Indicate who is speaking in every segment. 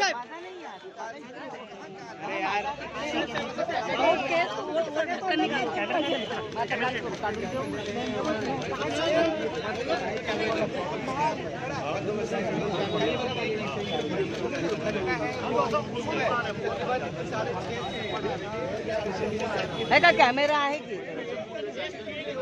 Speaker 1: है का कॅमेरा आहे की?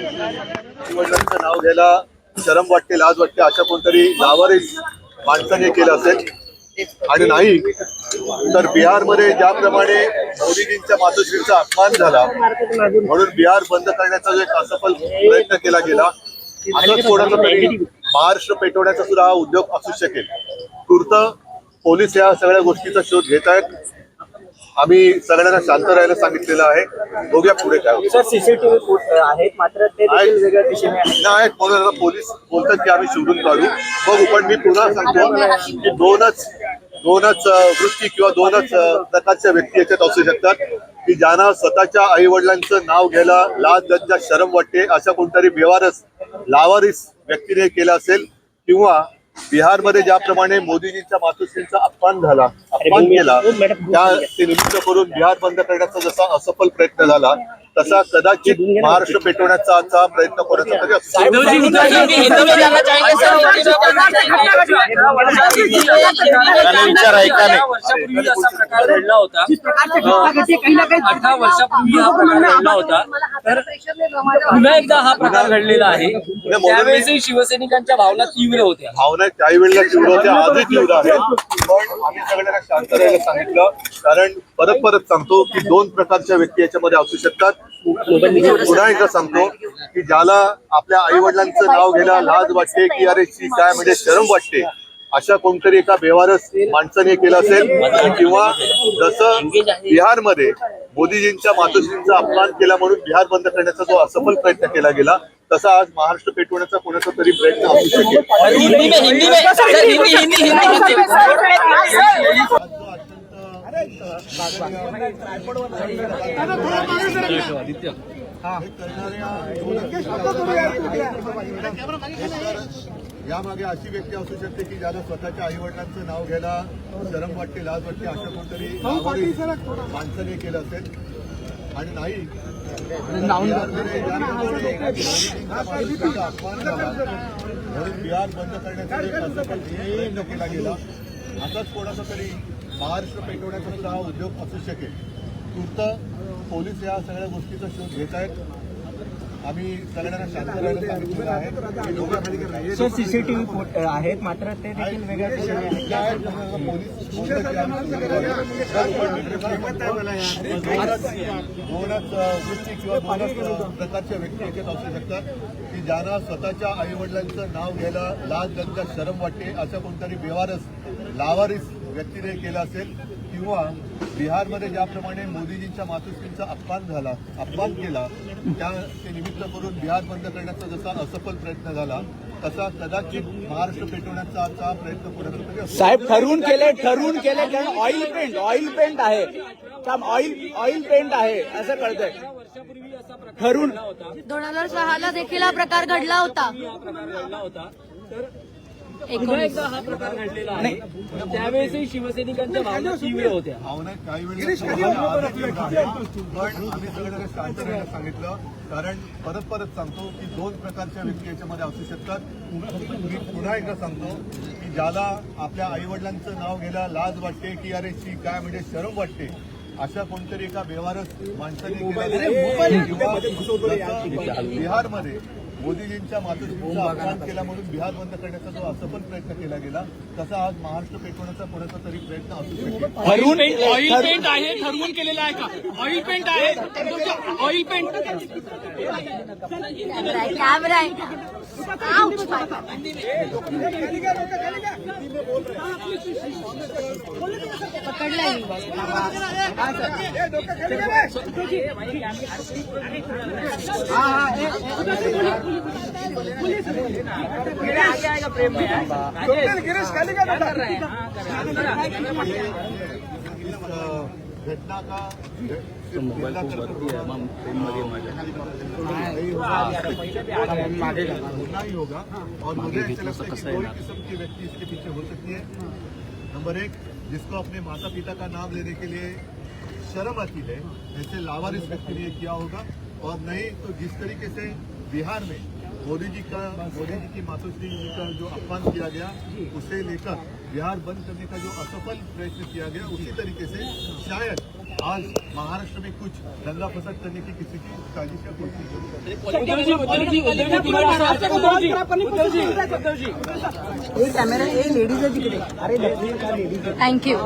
Speaker 2: वडिलांचं नाव घ्यायला शरम वाटते लाज वाटते अशा कोणतरी लावारीस माणसाने केलं असेल. आणि नाही तर बिहारमध्ये ज्याप्रमाणे मोदीजींच्या मातोश्रीचा अपमान झाला म्हणून बिहार बंद करण्याचा जो एक असफल प्रयत्न केला गेला असंच कोणाचा तरी महाराष्ट्र पेटवण्याचा सुद्धा हा उद्योग असू शकेल. तूर्त पोलीस या सगळ्या गोष्टीचा शोध घेत आहेत. आम्ही सगळ्यांना शांत राहायला सांगितलेलं आहे. बघूया पुढे काय होतं.
Speaker 3: सर सीसीटीव्ही आहेत मात्र ते देखील वेगळ्या दिशेने आहेत.
Speaker 2: नाही म्हणून आता पोलीस बोलतात की आम्ही शोधून काढू. बघू पण मी पुन्हा सांगतो की दोनच दोनच अ, वृत्ती किंवा दोनच अ, प्रकारच्या व्यक्ती याच्यात असू शकतात. की ज्यांना स्वतःच्या आई वडिलांचं नाव घ्यायला लाज लज्जा शरम वाटते अशा कोणतरी बेवारस लावारिस व्यक्तीने केलं असेल किंवा बिहारमध्ये ज्याप्रमाणे मोदीजींच्या मातोश्रींचा अपमान झाला अपमान केला त्या ते निमित्त करून बिहार बंद करण्याचा जसा असफल प्रयत्न झाला तसा कदाचित महाराष्ट्र पेटवण्याचा आजचा प्रयत्न कोणाचा तरी असू शकतो.
Speaker 4: विचार ऐका नाही
Speaker 5: घडला होता अठरा वर्षापूर्वी हा प्रकार घडला होता तर पुन्हा एकदा हा प्रकार घडलेला आहे. त्यावेळेसही शिवसैनिकांच्या भावना तीव्र होत्या.
Speaker 2: भावना त्याही वेळेला तीव्र होत्या आजही तीव्र आहेत. पण आम्ही सगळ्यांना शांत राहायला सांगितलं. कारण परत परत सांगतो की दोन प्रकारच्या व्यक्ती याच्यामध्ये असू शकतात. पुन्हा एकदा सांगतो की ज्याला आपल्या आई वडिलांचं नाव घ्यायला लाज वाटते की अरे शी काय म्हणजे शरम वाटते अशा कोणतरी एका बेवारस माणसाने केलं असेल. किंवा जसं बिहारमध्ये मोदीजींच्या मातोश्रींचा अपमान केला म्हणून बिहार बंद करण्याचा जो असफल प्रयत्न केला गेला तसा आज महाराष्ट्र पेटवण्याचा कोणाचा तरी प्रयत्न असू शकेल
Speaker 5: हिंदी में
Speaker 2: यामागे अशी व्यक्ती असू शकते की ज्याला स्वतःच्या आई वडिलांचं नाव घ्यायला शरम वाटते लाज वाटते अशा कोणतरी माणसाने केलं असेल. आणि नाही. अपमान झाला. म्हणून बिहार बंद केला. गेला असाच कोणाचा तरी महाराष्ट्र पेटवण्याचा सुद्धा हा उद्योग असू शकेल. तूर्त पोलीस या सगळ्या गोष्टीचा शोध घेत आहेत आम्ही सगळ्यांना शांत राहायला सांगितलेलं आहे. दोघं
Speaker 3: सर सीसीटीव्ही आहेत मात्र ते देखील
Speaker 2: वृत्ती किंवा दोनच प्रकारच्या व्यक्ती याच्यात असू शकतात. की ज्यांना स्वतःच्या आई वडिलांचं नाव घ्यायला लाज लज्जा शरम वाटते अशा कोणतरी बेवारस लावारीस व्यक्तीने केलं असेल किंवा बिहारमध्ये ज्याप्रमाणे मोदीजींच्या मातोश्रींचा अपमान झाला अपमान केला त्या ते निमित्त करून बिहार बंद करण्याचा जसा असफल प्रयत्न झाला तसा कदाचित महाराष्ट्र पेटवण्याचा प्रयत्न तरी असू
Speaker 4: साहेब ठरवून केले ठरवून केले कारण ऑइल पेंट ऑइल पेंट आहे. ऑइल ऑइल पेंट आहे असं कळतंय.
Speaker 5: वर्षापूर्वी असा प्रकार
Speaker 4: ठरून
Speaker 6: दोन हजार सहाला देखील हा प्रकार घडला होता.
Speaker 5: एकदा हा प्रकार घडलेला आहे. त्यावेळेसही शिवसैनिकांच्या भावना तीव्र होत्या.
Speaker 2: भावना काही वेळेस आम्हाला आनंद आहे. पण आम्ही सगळ्यांना शांत राहायला सांगितलं. कारण परत परत सांगतो की दोन प्रकारच्या व्यक्ती याच्यामध्ये असू शकतात. मी पुन्हा एकदा सांगतो की ज्याला आपल्या आईवडिलांचं नाव घ्यायला लाज वाटते की अरे शी काय म्हणजे शरम वाटते अशा कोणतरी एका बेवारस माणसाने बिहारमध्ये मोदीजींच्या मातृभूमीचा अपमान केला म्हणून बिहार बंद करण्याचा जो असं पण प्रयत्न केला गेला तसा आज महाराष्ट्र पेटवण्याचा कोणाचा तरी प्रयत्न असू शकेल.
Speaker 4: ठरवून
Speaker 5: ऑइल पेंट आहे ठरवून केलेलं आहे का? ऑइल पेंट आहे. ऑइल पेंट
Speaker 6: कॅमेरा
Speaker 2: घटना का होगा और मुझे ऐसा लगता है किस्म व्यक्ति इसके पीछे हो सकती है नंबर एक, जिसको अपने माता पिता का नाम लेने के लिए शर्म आती है, ऐसे लावारिस व्यक्ति ने किया होगा। और नहीं तो जिस तरीके से बिहार में मोदी जी का मोदी जी की मातोश्री जी का जो अपमान किया गया उसे लेकर बिहार बंद करने का जो असफल प्रयत्न किया गया उसी तरीके से शायद आज महाराष्ट्र में कुछ दंगा फसाद करने की किसी की साजिश या
Speaker 1: कॅमेरा लेडीज़ आहे तिकडे अरे
Speaker 6: थँक्यू